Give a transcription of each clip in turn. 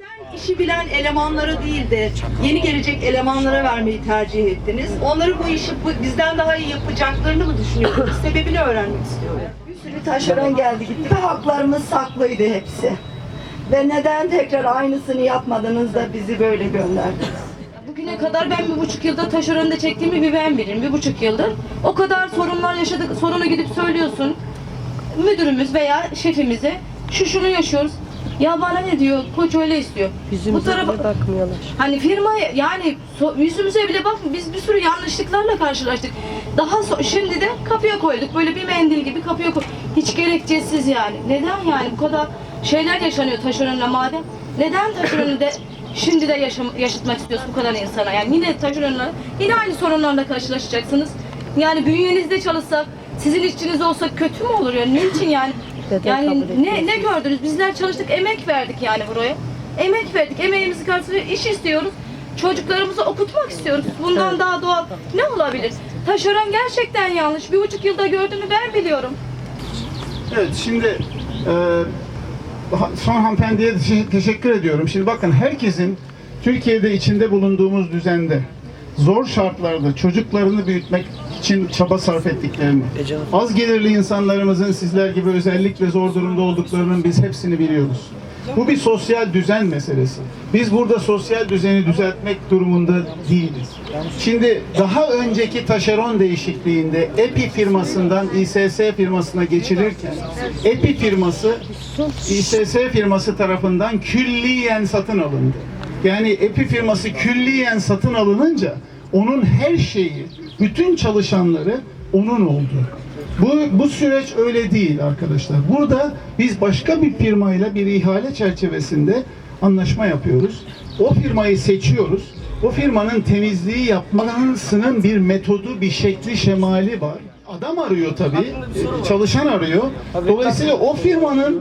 Neden işi bilen elemanlara değil de yeni gelecek elemanlara vermeyi tercih ettiniz? Onların bu işi bizden daha iyi yapacaklarını mı düşünüyorsunuz? Sebebini öğrenmek istiyorum. Bir sürü taşeron geldi gitti ve haklarımız saklıydı hepsi. Ve neden tekrar aynısını yapmadınız da bizi böyle gönderdiniz? Bugüne kadar ben bir buçuk yılda taşeronda çektiğimi bir ben bilirim. Bir buçuk yıldır. O kadar sorunlar yaşadık. Sorunu gidip söylüyorsun. Müdürümüz veya şefimize şu şunu yaşıyoruz. Ya bana ne diyor? Koç öyle istiyor. Bu tarafa bakmıyorlar. Hani firma yani so- yüzümüze bile bak biz bir sürü yanlışlıklarla karşılaştık. Daha so- şimdi de kapıya koyduk. Böyle bir mendil gibi kapıya koyduk. Hiç gerekçesiz yani. Neden yani bu kadar şeyler yaşanıyor taşeronla madem? Neden taşeronu de şimdi de yaşam- yaşatmak istiyorsun bu kadar insana? Yani yine taşeronla yine aynı sorunlarla karşılaşacaksınız. Yani bünyenizde çalışsak, sizin işçiniz olsa kötü mü olur ya? Niçin yani? Yani kabul ne ne gördünüz? Bizler çalıştık, emek verdik yani buraya. Emek verdik, emeğimizi karşılıyor, iş istiyoruz. Çocuklarımızı okutmak istiyoruz. Bundan daha doğal ne olabilir? Taşeron gerçekten yanlış. Bir buçuk yılda gördüğümü ben biliyorum. Evet şimdi e, ha- son hanımefendiye te- teşekkür ediyorum. Şimdi bakın herkesin Türkiye'de içinde bulunduğumuz düzende zor şartlarda çocuklarını büyütmek için çaba sarf ettiklerini, az gelirli insanlarımızın sizler gibi özellikle zor durumda olduklarının biz hepsini biliyoruz. Bu bir sosyal düzen meselesi. Biz burada sosyal düzeni düzeltmek durumunda değiliz. Şimdi daha önceki taşeron değişikliğinde EPI firmasından İSS firmasına geçilirken EPI firması İSS firması tarafından külliyen satın alındı. Yani EPI firması külliyen satın alınınca onun her şeyi, bütün çalışanları onun oldu. Bu, bu süreç öyle değil arkadaşlar. Burada biz başka bir firmayla bir ihale çerçevesinde anlaşma yapıyoruz. O firmayı seçiyoruz. O firmanın temizliği yapmasının bir metodu, bir şekli, şemali var. Adam arıyor tabii, çalışan arıyor. Dolayısıyla o firmanın,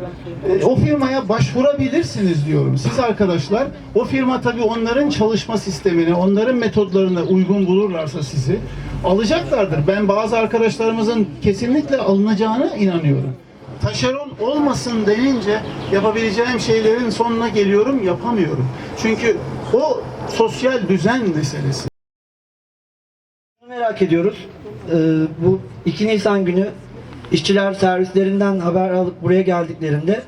e, o firmaya başvurabilirsiniz diyorum. Siz arkadaşlar, o firma tabii onların çalışma sistemine, onların metodlarına uygun bulurlarsa sizi alacaklardır. Ben bazı arkadaşlarımızın kesinlikle alınacağına inanıyorum. Taşeron olmasın denince yapabileceğim şeylerin sonuna geliyorum, yapamıyorum. Çünkü o sosyal düzen meselesi. merak ediyoruz. Ee, bu 2 Nisan günü işçiler servislerinden haber alıp buraya geldiklerinde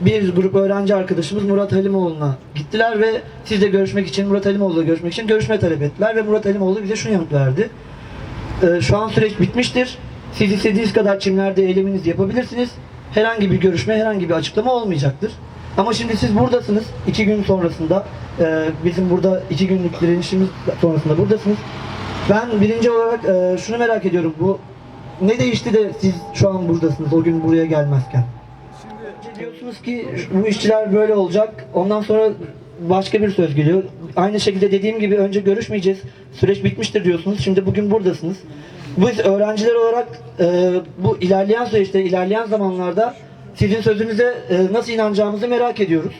bir grup öğrenci arkadaşımız Murat Halimoğlu'na gittiler ve sizle görüşmek için Murat Halimoğlu'yla görüşmek için görüşme talep ettiler ve Murat Halimoğlu bize şu yanıt verdi. Ee, şu an süreç bitmiştir. Siz istediğiniz kadar çimlerde eyleminizi yapabilirsiniz. Herhangi bir görüşme, herhangi bir açıklama olmayacaktır. Ama şimdi siz buradasınız. iki gün sonrasında, e, bizim burada iki günlük direnişimiz sonrasında buradasınız. Ben birinci olarak e, şunu merak ediyorum. Bu ne değişti de siz şu an buradasınız o gün buraya gelmezken? Şimdi diyorsunuz ki bu işçiler böyle olacak. Ondan sonra başka bir söz geliyor. Aynı şekilde dediğim gibi önce görüşmeyeceğiz. Süreç bitmiştir diyorsunuz. Şimdi bugün buradasınız. Biz öğrenciler olarak e, bu ilerleyen süreçte, ilerleyen zamanlarda sizin sözünüze e, nasıl inanacağımızı merak ediyoruz.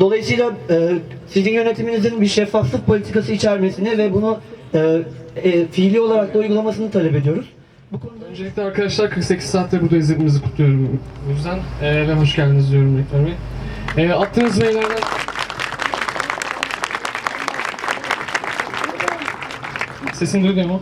Dolayısıyla e, sizin yönetiminizin bir şeffaflık politikası içermesini ve bunu e, e, fiili olarak da uygulamasını talep ediyoruz. Bu konuda Öncelikle arkadaşlar 48 saatte burada izlediğinizi kutluyorum bu yüzden Ee, ve hoş geldiniz diyorum Rektör. Ee, attığınız maillerden Sesim duyuluyor mu?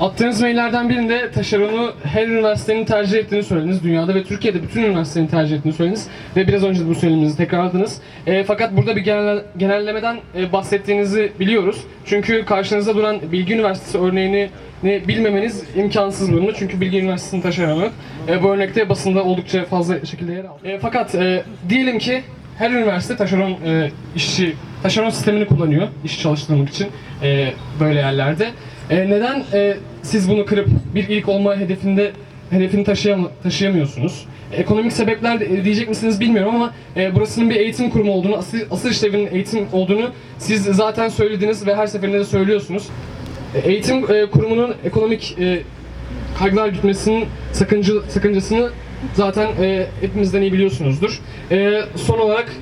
Attığınız maillerden birinde taşeronu her üniversitenin tercih ettiğini söylediniz. Dünyada ve Türkiye'de bütün üniversitelerin tercih ettiğini söylediniz. Ve biraz önce de bu söyleminizi tekrarladınız. Ee, fakat burada bir genel, genellemeden e, bahsettiğinizi biliyoruz. Çünkü karşınızda duran Bilgi Üniversitesi örneğini ne bilmemeniz imkansız durumda. Çünkü Bilgi Üniversitesi'nin taşeronu. E, bu örnekte basında oldukça fazla şekilde yer aldı. E, fakat e, diyelim ki her üniversite taşeron e, işçi, taşeron sistemini kullanıyor işçi çalıştırmak için e, böyle yerlerde. E, neden e, siz bunu kırıp bir ilk olma hedefinde hedefini taşıyam taşıyamıyorsunuz? Ekonomik sebepler de- diyecek misiniz bilmiyorum ama e, burasının bir eğitim kurumu olduğunu, asıl, asıl işlevinin eğitim olduğunu siz zaten söylediniz ve her seferinde de söylüyorsunuz. E, Eğitim e, kurumunun ekonomik e, kaygılar gütmesinin sakıncı, sakıncasını zaten e, hepimizden iyi biliyorsunuzdur. E, son olarak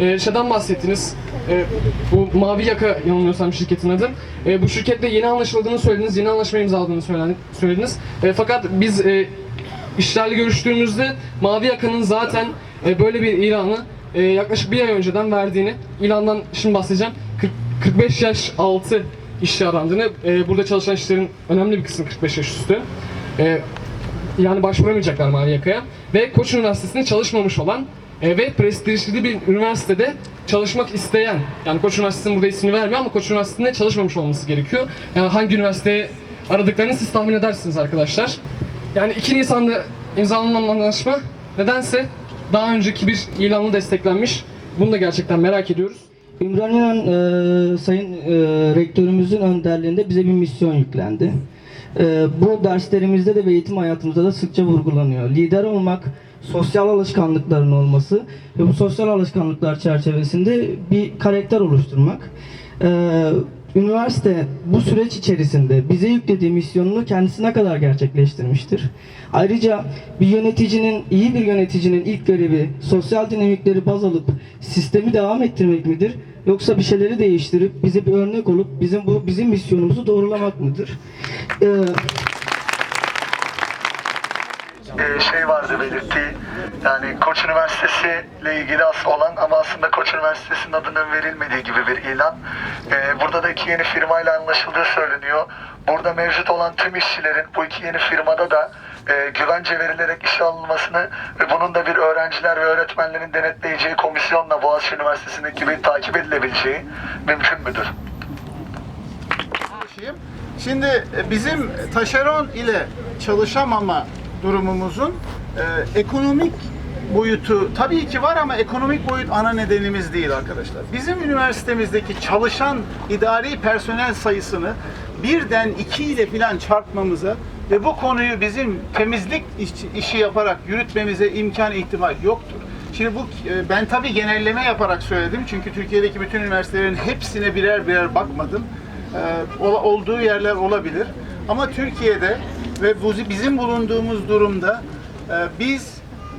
e, şeyden bahsettiniz. E, bu Mavi Yaka yanılmıyorsam şirketin adı. E, bu şirketle yeni anlaşıldığını söylediniz, yeni anlaşma imzaladığını söylediniz. E, fakat biz e, işlerle görüştüğümüzde Mavi Yaka'nın zaten e, böyle bir ilanı e, yaklaşık bir ay önceden verdiğini, ilandan şimdi bahsedeceğim, 40, 45 yaş altı işçi arandığını, e, burada çalışan işçilerin önemli bir kısmı 45 yaş üstü. E, yani başvuramayacaklar Mavi Yaka'ya. Ve Koç Üniversitesi'nde çalışmamış olan ve prestijli bir üniversitede çalışmak isteyen, yani Koç Üniversitesi'nin burada ismini vermiyor ama Koç Üniversitesi'nde çalışmamış olması gerekiyor. Yani hangi üniversiteye aradıklarını siz tahmin edersiniz arkadaşlar. Yani 2 Nisan'da imzalanan anlaşma nedense daha önceki bir ilanla desteklenmiş. Bunu da gerçekten merak ediyoruz. İmran İnan e, Sayın e, Rektörümüzün önderliğinde bize bir misyon yüklendi. E, bu derslerimizde de ve eğitim hayatımızda da sıkça vurgulanıyor. Lider olmak, sosyal alışkanlıkların olması ve bu sosyal alışkanlıklar çerçevesinde bir karakter oluşturmak. E, üniversite bu süreç içerisinde bize yüklediği misyonunu kendisine kadar gerçekleştirmiştir. Ayrıca bir yöneticinin, iyi bir yöneticinin ilk görevi sosyal dinamikleri baz alıp sistemi devam ettirmek midir? Yoksa bir şeyleri değiştirip bize bir örnek olup bizim bu bizim misyonumuzu doğrulamak mıdır? Ee, e, şey vardı belirttiği yani Koç Üniversitesi ile ilgili olan ama aslında Koç Üniversitesi'nin adının verilmediği gibi bir ilan. E, burada da iki yeni firmayla anlaşıldığı söyleniyor. Burada mevcut olan tüm işçilerin bu iki yeni firmada da e, güvence verilerek işe alınmasını ve bunun da bir öğrenciler ve öğretmenlerin denetleyeceği komisyonla Boğaziçi Üniversitesi'ndeki gibi takip edilebileceği mümkün müdür? Şimdi bizim taşeron ile çalışamama durumumuzun e, ekonomik boyutu tabii ki var ama ekonomik boyut ana nedenimiz değil arkadaşlar. Bizim üniversitemizdeki çalışan idari personel sayısını birden iki ile filan çarpmamıza ve bu konuyu bizim temizlik işi, yaparak yürütmemize imkan ihtimal yoktur. Şimdi bu e, ben tabii genelleme yaparak söyledim çünkü Türkiye'deki bütün üniversitelerin hepsine birer birer bakmadım. Ola- olduğu yerler olabilir. Ama Türkiye'de ve bizim bulunduğumuz durumda e, biz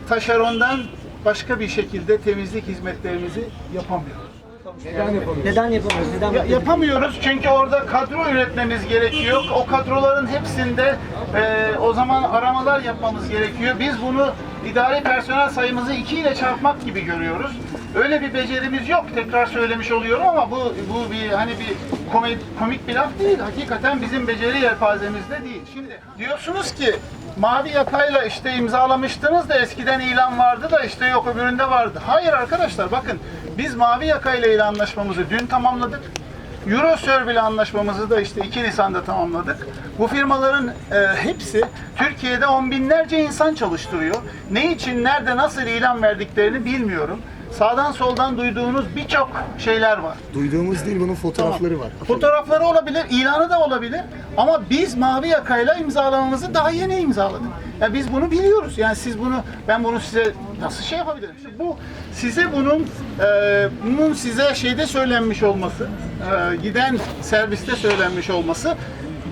taşerondan başka bir şekilde temizlik hizmetlerimizi yapamıyoruz. neden yapamıyoruz? Neden Ya- yapamıyoruz çünkü orada kadro üretmemiz gerekiyor. O kadroların hepsinde e, o zaman aramalar yapmamız gerekiyor. Biz bunu idari personel sayımızı 2 ile çarpmak gibi görüyoruz. Öyle bir becerimiz yok. Tekrar söylemiş oluyorum ama bu bu bir hani bir komik, komik bir laf değil. Hakikaten bizim beceri yelpazemizde değil. Şimdi diyorsunuz ki mavi yakayla işte imzalamıştınız da eskiden ilan vardı da işte yok öbüründe vardı. Hayır arkadaşlar bakın biz mavi yakayla ile anlaşmamızı dün tamamladık. Euroserv ile anlaşmamızı da işte 2 Nisan'da tamamladık. Bu firmaların e, hepsi Türkiye'de on binlerce insan çalıştırıyor. Ne için, nerede, nasıl ilan verdiklerini bilmiyorum. Sağdan soldan duyduğunuz birçok şeyler var. Duyduğumuz değil bunun fotoğrafları var. Fotoğrafları olabilir, ilanı da olabilir. Ama biz mavi yakayla imzalamamızı daha yeni imzaladık. Ya biz bunu biliyoruz. Yani siz bunu, ben bunu size nasıl şey yapabilirim? İşte bu size bunun, e, bunun size şeyde söylenmiş olması, e, giden serviste söylenmiş olması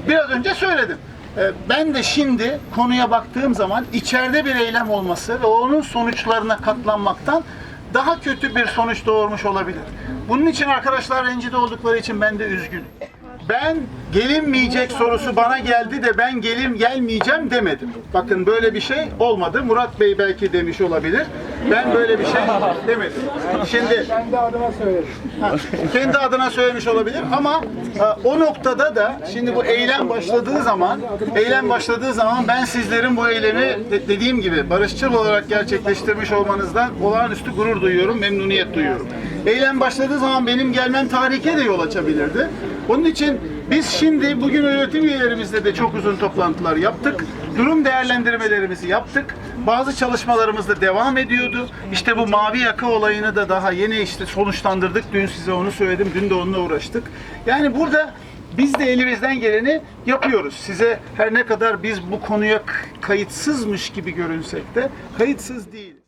biraz önce söyledim. E, Ben de şimdi konuya baktığım zaman içeride bir eylem olması ve onun sonuçlarına katlanmaktan daha kötü bir sonuç doğurmuş olabilir. Bunun için arkadaşlar rencide oldukları için ben de üzgünüm. Ben gelinmeyecek sorusu bana geldi de ben gelim gelmeyeceğim demedim. Bakın böyle bir şey olmadı. Murat Bey belki demiş olabilir. Ben böyle bir şey demedim. Şimdi kendi adına söyledim. kendi adına söylemiş olabilir ama e, o noktada da şimdi bu eylem başladığı zaman eylem başladığı zaman ben sizlerin bu eylemi de- dediğim gibi barışçıl olarak gerçekleştirmiş olmanızdan olağanüstü gurur duyuyorum, memnuniyet duyuyorum. Eylem başladığı zaman benim gelmem tahrike de yol açabilirdi. Onun için biz şimdi bugün öğretim üyelerimizle de çok uzun toplantılar yaptık. Durum değerlendirmelerimizi yaptık. Bazı çalışmalarımız da devam ediyordu. İşte bu mavi yaka olayını da daha yeni işte sonuçlandırdık. Dün size onu söyledim. Dün de onunla uğraştık. Yani burada biz de elimizden geleni yapıyoruz. Size her ne kadar biz bu konuya kayıtsızmış gibi görünsek de kayıtsız değil.